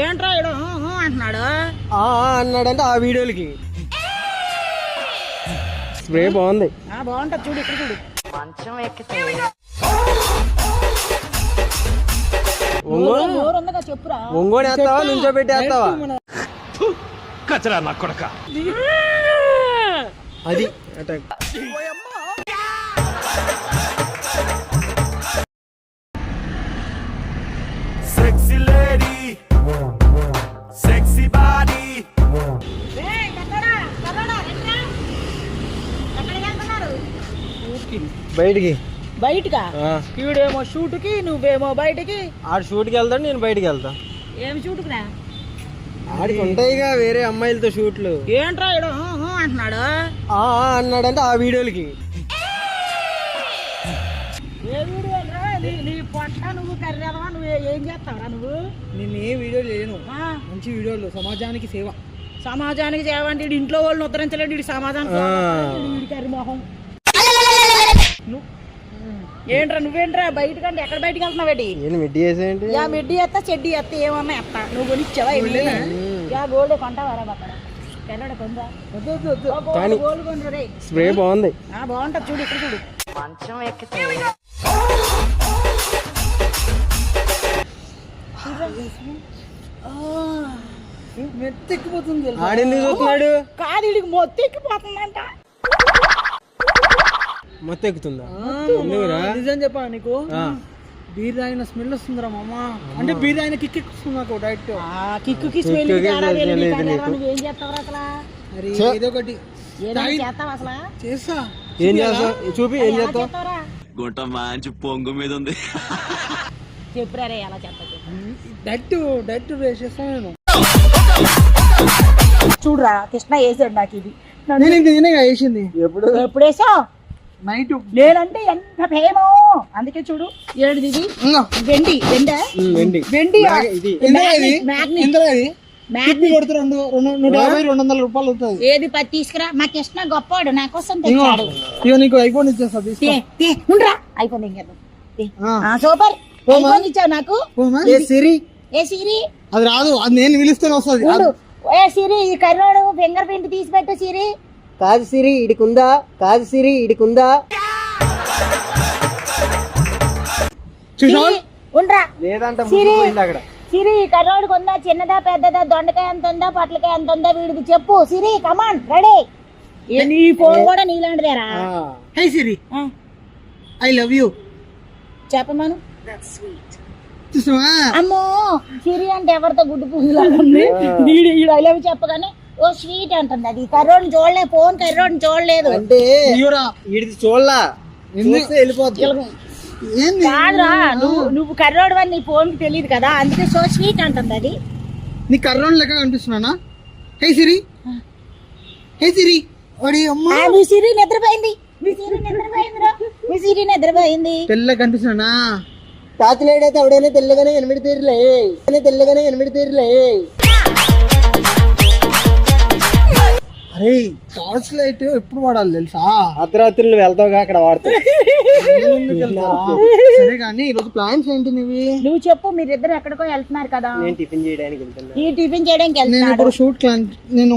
ఏంట్రా హూ అంటున్నాడు? అన్నాడంటే ఆ వీడియోలకి. స్ప్రే బాగుంది. ఆ బాగుంటది. చూడు ఇక్కడ చూడు. ఒంగోలు? నోరు ఉందిగా చెప్పురా. ఒంగోలు వేస్తావా? నుంచో పెట్టి వేస్తావా కచరా నా కొడక. అది. అటాక్ సెక్సీ లేడీ బయటికి? బయటకా. ఆ, ఈడేమో షూట్కి నువ్వేమో బయటికి? ఆడు షూట్కి వెళ్తాడు నేను బయటికి వెళ్తా. ఏం షూట్కురా? ఆడికి ఉంటాయిగా వేరే అమ్మాయిలతో షూట్లు. ఏంట్రా ఈడు? హూ హూ అంటున్నాడు? ఆ ఆ అన్నాడంటే ఆ వీడియోలకి. ఏ వీడియో రా నీ నీ పొట్ట నువ్వు నువ్వు ఏ- ఏం చేస్తావురా నువ్వు? నేను ఏ వీడియో లేను ఆ, మంచి వీడియోలు. సమాజానికి సేవ. సమాజానికి చేయాలంటే వీడు ఇంట్లో వాళ్ళని ఉద్ధరించలేడు వీడి సమాజానికి ఆ. వీడి కర్రి మొహం నువ్వు? ఏంట్రా నువ్వేంట్రా? బయటకంటే ఎక్కడ బయటకు వెళ్తున్నావు ఏంటి? నేను మిడ్డి చేసేయండి యా మిడ్డి ఎత్తా చెడ్డి ఎత్తా ఏమన్నా ఎత్తా నువ్వు కొనిచ్చావా? యా గోల్డ్ కొంటావారా అక్కడ స్ప్రే బాగుంది. ఆ బాగుంటది చూడు ఇక్కడ చూడు. మెత్తెక్కిపోతుంది తెలుసా? ఆడింది చూస్తున్నాడు? కాదు మొత్తం ఎక్కిపోతుందంట. మొత్తం. ఎక్కుతుందా? నిజం చెప్పా నీకు. బీర్ తాగిన స్మెల్ వస్తుందిరా మామ. అంటే బీర్ తాగిన కిక్ ఎక్కుతుంది నాకు డైరెక్ట్ ఆ కిక్కుకి స్మెల్ చేస్తావు అసలు? మరి చేస్తా. ఏం చేస్తావు చూపి ఏం చేస్తావు? చేస్తావురా? గుంట మంచి పొంగు మీద ఉంది. చెప్పురా రే ఎలా చేస్తావు చెప్పు. డైరెక్ట్ డైరెక్ట్ రేస్ చేస్తా నేను. చూడురా కృష్ణ వేసాడు నాకు ఇది. నేను ఇంక నేనే వేసింది? ఎప్పుడు ఎప్పుడు వేసావు? నైట్. నేనంటే ఎంత ఫేమో అందుకే చూడు ఏడుది ఇది వెండి వెండా? వెండి. ఇది. కొడితే రెండు రెండు నూట యాభై రెండు వందల రూపాయలు అవుతుంది ఏది పది తీసుకురా. మా కృష్ణ గొప్పవాడు నా కోసం తెచ్చాడు. ఇగో నీకు ఐఫోన్ ఇచ్చేస్తా ఇంకేద్దాం. సూపర్. ఐఫోన్ ఇచ్చావు నాకు? ఏ సిరి? ఏ సిరి? అది రాదు. అది నేను పిలిస్తేనే వస్తుంది. ఏ సిరి ఈ కర్రోడు ఫింగర్ ప్రింట్ తీసి పెట్టు సిరి. కాదు సిరి ఇడికుందా? కాదు సిరి ఇడికుందా? సిరి, ఉండ్రా. లేదంట సిరి. ముగ్గుపోయింది అక్కడ. సిరి ఈ చిన్నదా పెద్దదా? దొండకాయ ఎంత ఉందా? పొట్లకాయ ఎంత ఉందా? వీడికి చెప్పు. సిరి కమాన్ రెడీ నీ ఫోన్ కూడా నీలాంటిదేరా. ఆ, హై సిరి. ఆ, ఐ లవ్ యూ చెప్పమను. చూసావా? అమ్మో! సిరి అంటే ఎవరితో గుడ్డు పువ్వులాగా ఉంది? వీడు వీడు ఐ లవ్ చెప్పగానే ఓ స్వీట్ అంటుంది అది. కర్రోడ్ని చూడలే ఫోన్ కర్రోడ్ని చూడలేదు. అంటే ఈడిది చూడలా? కాదురా నువ్వు నువ్వు కర్రోడు అని నీ ఫోన్కి తెలియదు కదా అందుకే సో స్వీట్ అంటుంది అది. నీ కర్రోన్ లెక్క కనిపిస్తున్నానా? హే సిరి. హే సిరి. ఒడి అమ్మ. ఆ, మీ సిరి నిద్రపోయింది. మీ సిరి నిద్రపోయిందిరా. మీ సిరి నిద్రపోయింది. తెల్ల కనిపిస్తున్నానా? తాతిలేడైతే ఎవడైనా తెల్లగానే ఎనిమిది తీరులే తెల్లగానే ఎనిమిది తీరులే అరే టార్చ్ లైట్ ఎప్పుడు వాడాలి తెలుసా? అర్ధరాత్రులు వెళ్తావుగా అక్కడ వాడతావు? సరే కానీ ఈరోజు ప్లాన్స్ ఏంటి నీవి నువ్వు చెప్పు మీరిద్దరు ఎక్కడికో వెళ్తున్నారు కదా. నేను టిఫిన్ చేయడానికి వెళ్తున్నా. ఈ టిఫిన్ చేయడానికి నేను ఇప్పుడు షూట్ నేను